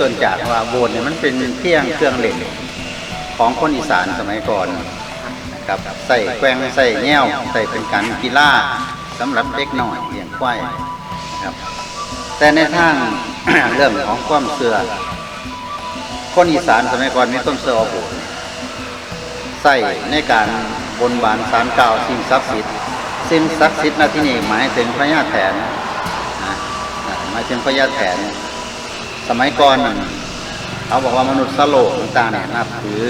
ต้นจากว่าโบสถ์เนี่ยมันเป็นเพียงเครื่องเล่นของคนอีสานสมัยก่อนนะครับใส่แกว้งใส่แง่วใส่เป็นการกีฬาสำหรับเด็กน้อยเลี้ยงควายครับ แต่ในทางเรื่องของความเชื่อคนอีสานสมัยก่อนมีต้นเสือโบสถ์ใส่ในการบนบานสารกล่าวสิ่งศักดิ์สิทธิ์สิ่งศักดิ์สิทธิ์ณที่นี้หมายถึงพระญาแถนนะหมายถึงพญาแถน สมัยก่อนเขาบอกว่ามนุษย์สโลกต่างเนี่ยนับถือ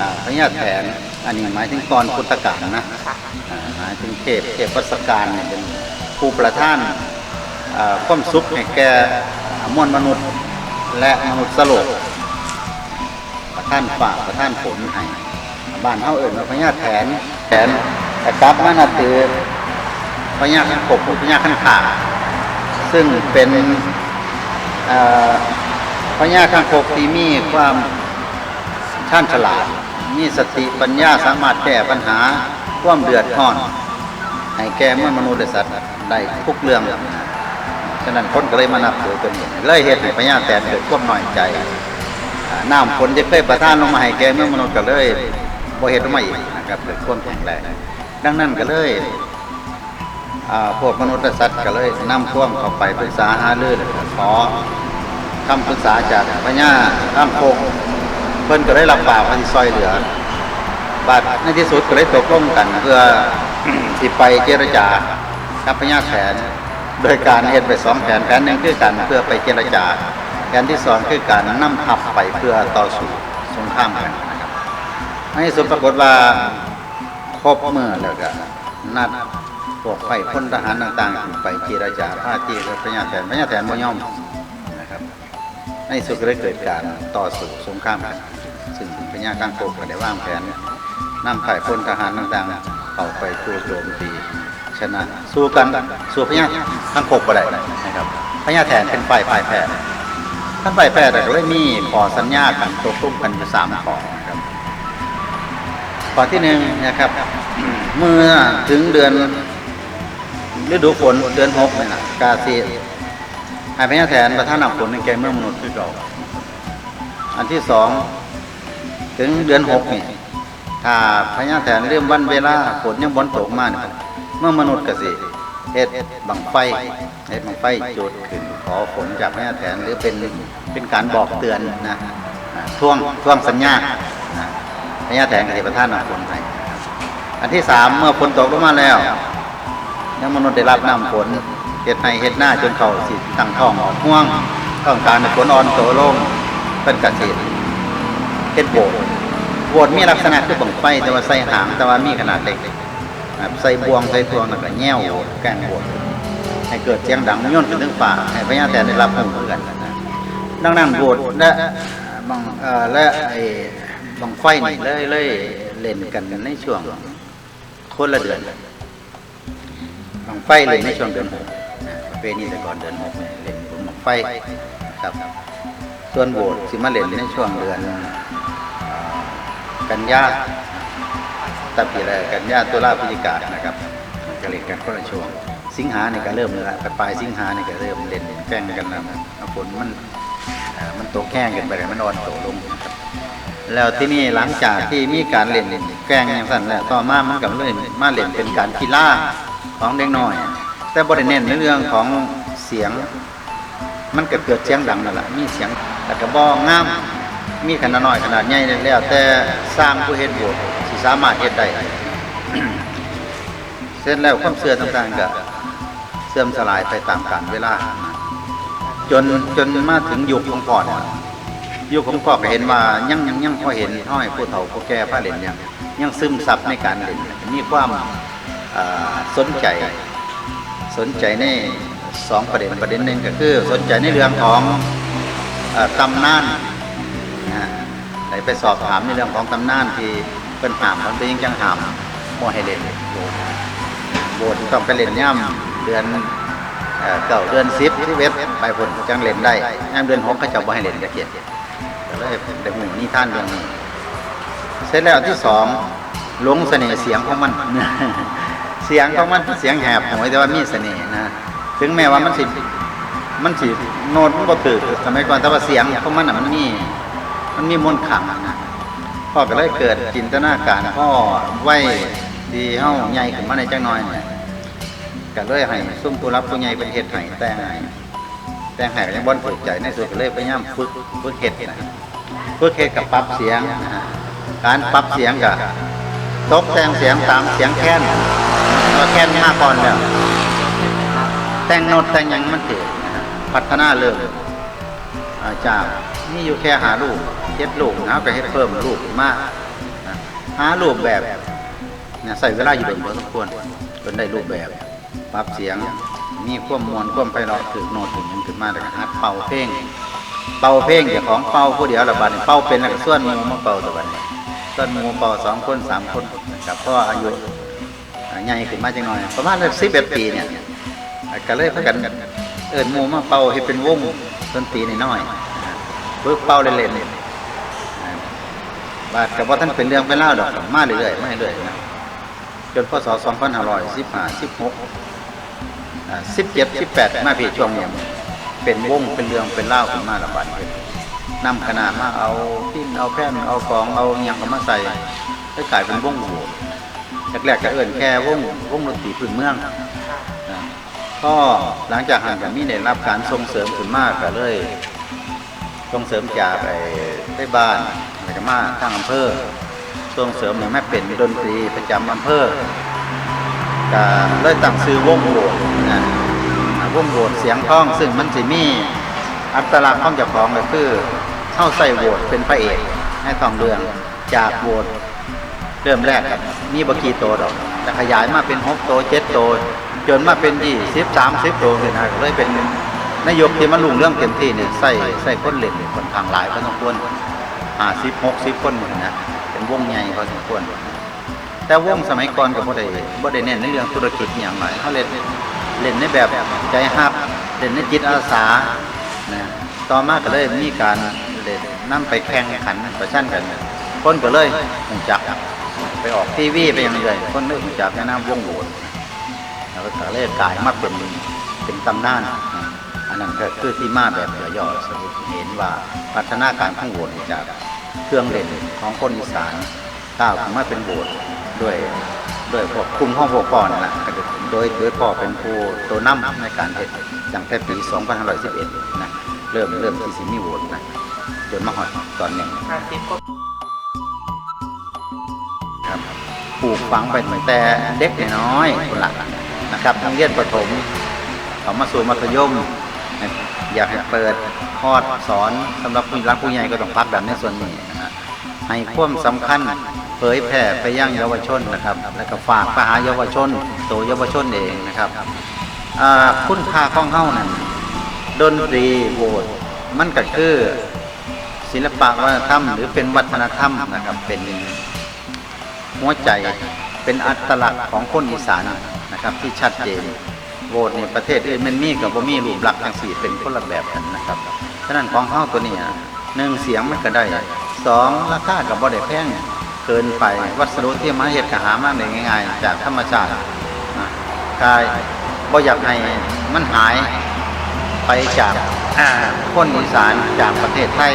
อ่าพญาแถนอันนี้หมายถึงก่อนพุทธกาลนะหมายถึงเทพเทพวัสการเนี่ยเป็นผู้ประท่านอ่าความสุขให้แก่มวลมนุษย์และมนุษย์สโลกประท่านฝ่าประท่านฝนให้บ้านเฮาเอิ่นว่าพญาแถนแถนแต่กลับมานับถือพญาขันกบพญาขันขาซึ่งเป็น พญาคังคกที่มีความช่านฉลาด มีสติปัญญาสามารถแก้ปัญหาความเดือดร้อน ให้แก่เมื่อมนุษย์และสัตว์ได้ทุกเรื่องฉะนั้นคนก็เลยมานับถือตัวนี้เลยเหตุให้พญาแตนเกิดความน้อยใจน้ำฝนจะเคยประทานลงมาให้แก่เมื่อมนุษย์ก็เลยบ่เหตุลงมาอีกนะครับเกิดความแข็งแรงดังนั้นก็เลย พวกมนุษย์และสัตว์ก็เลยนำท่วมเข้าไปปรึกษาหารือแล้วก็ขอคำปรึกษาจากพญาข้ามโคงเพิ่นก็ได้รับปากว่าสิซอยเหลือบาดในที่สุดก็เลยตกลงกัน เพื่อสิไปเจรจากับพญาแผนโดยการเฮ็ดไปสองแผนแผนหนึ่งคือกันเพื่อไปเจรจาแผนที่สองคือการนำทัพไปเพื่อต่อสู้สงครามกันนะครับในที่สุดปรากฏว่าครบเมื่อแล้วก็นัด พวกไฟพลทหารต่างๆ ไปเจรจาพาทีกับพญาแถนพญาแถนบ่ยอมนะครับในสุดก็เลยเกิดการต่อสู้สงครามกันซึ่งพญากังโกก็ได้วางแผนนำฝ่ายพลทหารต่างๆเข้าไปจู่โจมตีชนะสู้กันสู้พญากังโกก็ได้นะครับพญาแถนเป็นฝ่ายฝ่ายแพ้ท่านฝ่ายแพ้แต่ก็เลยมีขอสัญญากันตกลงกันอยู่สามข้อนะครับข้อที่หนึ่งนะครับ เมื่อถึงเดือน ฤดูฝนเดือนหกนี่นะกาซีให้พญาแถนประท่านนำฝนในแก่เมืองมนุษย์คือเก่าอันที่สองถึงเดือนหกนี่ถ้าพญาแถนเริ่มวันเวลาฝนยังบนตกมาเนี่ยเมื่อมนุษย์กสิเฮ็ดบังไฟเฮ็ดบังไฟจุดขึ้นขอฝนจากพญาแถนหรือเป็นเป็นการบอกเตือนนะอ่าท่วงท่วงสัญญาพญาแถนกับเทพท่านนำฝนให้อันที่สามเมื่อฝนตกลงมาแล้ว ยังมนุษย์ได้รับน้ำฝนเฮ็ดให้เฮ็ดหน้าจนเขาสิตั้งท้องออกห่วงต้องการให้ฝนอ่อนโตลงเป็นเกษตรเฮ็ดโบสถ์โบสถ์มีลักษณะคือบังไฟแต่ว่าใส่หางแต่ว่ามีขนาดเล็กนะครับใส่บวงใส่ตวงแล้วก็แง่วแกงโบสถ์ให้เกิดเสียงดังย่นขึ้นถึงฟ้าให้พญาแถนได้รับรู้กันดังนั้นโบสถ์และบังและไอ้บังไฟนี่เลยเลยเล่นกันในช่วงคนละเดือน งไฟเล่นในช่วงเดือนหกประเพณีแต่ก่อนเดือนหกเนี่ยเล่นบุญบังไฟครับ ส่วนโบสถ์สิมาเล่นในช่วงเดือนกันยาตัปีแรกกันยาตุลาพฤศจิกานะครับก็เล่นกันคนละช่วง สิงหาเนี่ยก็เริ่มแล้วละปลายสิงหาเนี่ยก็เริ่มเล่นแข่งกันแล้วฝนมันมันตกแข่งกันไปเลยมันอ่อนโตลงนะครับแล้วที่นี่หลังจากที่มีการเล่นแกล้งอย่างสั้นแล้วต่อมามันกับเล่นมาเล่นเป็นการกีฬา ของเด็กน้อย แต่บริเน้นในเรื่องของเสียง มันก็เกิดเสียงดังนั่นแหละมีเสียงแต่กระบอกงามมีขนาดน้อยขนาดใหญ่แล้วแต่สร้างผู้เฮ็ดบสถ์สิสามารถเฮ็ดได้เสร็จแล้วความเสื่อต่างๆก็เสื่อมสลายไปตามกาลเวลา จนจนมาถึงยุคของพ่อเนี่ยยุคของพ่อก็เห็นว่ายังยังยังพอเห็นห้อยผู้เฒ่าผู้แก่พระเล่นยังยังซึมซับในการเล่นมีความ สนใจสนใจในสองประเด็นประเด็นหนึ่งก็คือ สนใจในเรื่องของอตำนานนะฮะได้ไปสอบถามในเรื่องของตำนานที่เป็นหามมันเป็นยังจังหามโมให้เล่นโบสถ์ต้องไปเล่นย่ำเดือนเก่าเดือนสิบที่เวทไปผลจังเล่นได้ย่ำเดือนหกเขาเจะบ่ให้เล่นจะเกียรก็เลยได้หูนี่ท่านเรื่องนี้ เสร็จแล้วที่สองลงเสน่ห์เสียงของมัน เสียงของมันเสียงแหบหวยแต่ว่ามีเสน่ห์นะถึงแม้ว่ามันสิมันสิโน้ตมันบ่ถือสมัยก่อนแต่ว่าเสียงของมันน่ะมันมีมันมีมนต์ขลังนะพ่อก็เลยเกิดจินตนาการพ่อไว้ดีเฮาใหญ่ขึ้นมาในจังน้อยเนี่ยก็เลยให้ซุ่มผู้รับผู้ใหญ่เป็นเฮ็ดให้แต่งให้แต่งให้ยังบ่ถูกใจในสุดก็เลยพยายามฝึกฝึกเฮ็ดนะฝึกเฮ็ดกับปรับเสียงการปรับเสียงก็ตกแต่งเสียงตามเสียงแค้น ก็แค้นมาก่อนแล้ว แต่งโนดแต่งยังมันเกิดพัฒนาเริ่มอ่าจากนี่อยู่แค่หาลูกเฮ็ดลูกนะก็เฮ็ดเพิ่มลูกมากหารูปแบบเนี่ยใส่เวลาอยู่เป็นพอสมควรจนได้รูปแบบปรับเสียงมีความมวลความไพเราถึงโน้ตถึงยังขึ้นมาแล้วก็หัดเป่าเพลงเป่าเพลงเจ้าของเป่าผู้เดียวละบาดนี้เป่าเป็นแล้วก็ส่วนหมูมาเป่าตัวบันี้ส่วนหมูเป่าสองคนสามคนนะครับเพราะว่าอายุ ใหญ่ขึ้นมาจังหน่อยประมาณสิบเอ็ดปีเนี่ยก็เลยพากันเอิญมูมาเป่าให้เป็นวงดนตรีน้อยเบิกเป่าเล่นๆบาดกับว่าท่านเป็นเรื่องเป็นเล่าดอกมาเรื่อยๆมาเรื่อยๆนะจนพศ2515 16อ่า17 18มาพี่ช่วงเนี่ยเป็นวงเป็นเรื่องเป็นเล่าขึ้นมาระบาดเลยนนำคณะมาเอาพินเอาแผ่นเอาของเอาหยังก็มาใส่ให้กลายเป็นวงโหว แรกๆก็เอิญแค่วงวงดนตรีพื้นเมืองนะก็หลังจากห่างจากนี้ได้รับการส่งเสริมขึ้นมากก็เลยส่งเสริมจากไอ้ได้บ้านอะไรก็มาทางอำเภอส่งเสริมเนี่ยแม่เป็นดนตรีประจำอำเภอก็เลยตั้งซื้อวงโหวดนะวงโหวดเสียงท้อง ซึ่งมันสิมีอัตลักษณ์ของเจ้าของก็คือเข้าใส่โหวดเป็นพระเอกให้ทองเรืองจากโหวด เริ่มแรกครับมีบกีโตดอกแต่ขยายมาเป็นหกโตเจ็ดโต จนมาเป็นยี่สิบสามสิบโตวเลยนะก็เลยเป็นนายกที่มันลุงเรื่องเต็มที่เนี่ยใส่ใส่คนเหล่นคนทางหลายพอสมควรห้าสิบหกสิบคนหนี่นะเป็นวงใหญ่พอสมควรแต่วงสมัยก่อนก็บ่ได้บ่ได้เน้นในเรื่องธุรกิจอย่างไรเขาเล่นเล่นในแบบใจฮับเล่นในจิตอาสานะต่อมาก็เลยมีการเล่นนํไปแข่งขันประชันกันคนก็เลยหูจัก ออกทีวีไปยังไงคนนึกจากแนะนำวงโหวนแล้วก็เลยกลายมาเป็นเป็นตำนานอันนั้นก็คือที่มาแบบย่อๆสรุปเห็นว่าพัฒนาการของโหวนจากเครื่องเล่นของคนอีสานก้าวขึ้นมาเป็นโหวนด้วยด้วยพวกกลุ่มห้องพวกก่อนนแหละก็โดยโดยพ่อเป็นผู้ตัวนำในการเฮ็ดตั้งแต่ปี 2511 นะ เริ่มเริ่มที่สิมีโหวนนะจนมาฮอดตอนนี้ห้าสิบก็ครั ปลูกฝังไปตั้งแต่เด็กน้อยคนละนะครับ ทั้งเรียนประถมเขามาสู่มัธยม อยากให้เปิดคอร์สอนสำหรับผู้รักผู้ใหญ่ก็ต้องพักดันในส่วนนี้ให้ความสำคัญเผยแผ่ไปยังเยาวชนนะครับ แล้วก็ฝากไปหาเยาวชนตัวเยาวชนเองนะครับคุณค่าของเฮ้านั้นดนตรีโบสถ์มันก็คือศิลปะวัฒนธรรม หรือเป็นวัฒนธรรมนะครับเป็น หัวใจเป็นอัตลักษณ์ของคนอีสานนะครับที่ชัดเจนโบสถ์ในประเทศอื่นมันมีกับบ่มีรูปลักษณ์ทั้งสี่เป็นคนละแบบกันนะครับฉะนั้นของเฮาตัวนี้อะหนึ่งเสียงมันก็ได้สองราคากับบ่ได้แพงเกินไปวัสดุที่มาเฮ็ดก็หามาได้ง่าย ๆ จากธรรมชาตินะกายบ่อยากให้มันหายไปจากคนอีสานจากประเทศไทย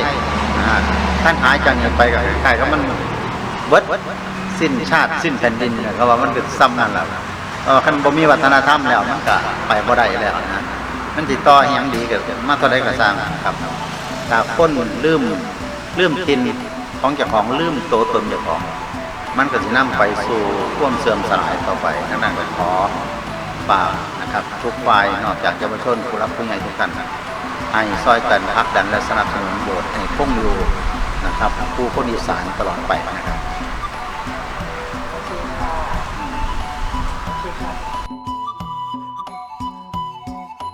ท่านหายจากนี้ไปก็คล้ายๆกับมันเบิด สิ้นชาติสิ้นแผ่นดินเนี่ยก็ว่ามันเป็นซ้ำนั่นแหละเออคันบ่มีวัฒนธรรมแล้วมันก็ไปบ่ได้แล้วนะมันติดต่ออหยังดีก็มาเท่าใดก็สร้างครับถ้าคนลืมลืมทินของเจ้าของลืมโตวตนเจ้าของ มันก็สินำไปสู่ความเสื่อมสลายต่อไปทั้งนั้นก็ขอฝากนะครับทุกฝ่ายนอกจากเยาวชนผู้รับผู้ใหญ่ทุกท่านให้ซอยกันพักดันและสนับสนุนโบสถ์ให้คงอยู่นะครับผู้คนอีสานตลอดไปนะครับ